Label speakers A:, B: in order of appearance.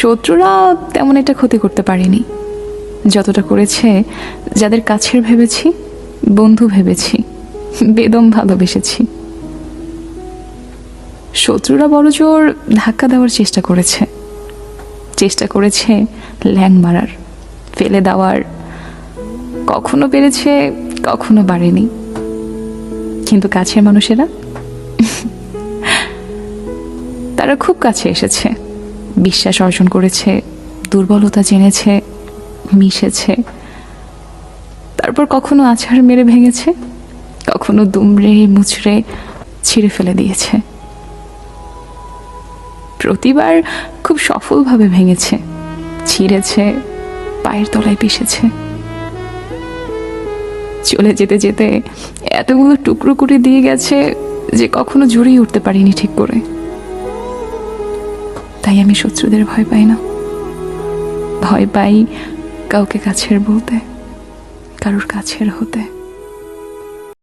A: শত্রুরা তেমন একটা ক্ষতি করতে পারেনি। যতটা করেছে, যাদের কাছের ভেবেছি, বন্ধু ভেবেছি, বেদম ভালোবেসেছি। শত্রুরা বড় জোর ধাক্কা দেওয়ার চেষ্টা করেছে। চেষ্টা করেছে ল্যাং মারার, ফেলে দেওয়ার। কখনো পেরেছে, কখনো বাড়েনি কিন্তু কাছের মানুষেরা, তারা খুব কাছে এসেছে। বিশ্বাস অর্জন করেছে, দুর্বলতা জেনেছে, মিশেছে। তারপর কখনো আছাড় মেরে ভেঙেছে, কখনো দুমড়ে মুচড়ে ছিঁড়ে ফেলে দিয়েছে। প্রতিবার খুব সফলভাবে ভেঙেছে, ছিঁড়েছে, পায়ের তলায় পিষেছে। চলে যেতে যেতে এতগুলো টুকরো করে দিয়ে গেছে যে কখনো জড়িয়ে উঠতে পারিনি ঠিক করে। তাই আমি শত্রুদের ভয় পাই না। ভয় পাই কাউকে কাছের বলতে কারোর কাছের হতে।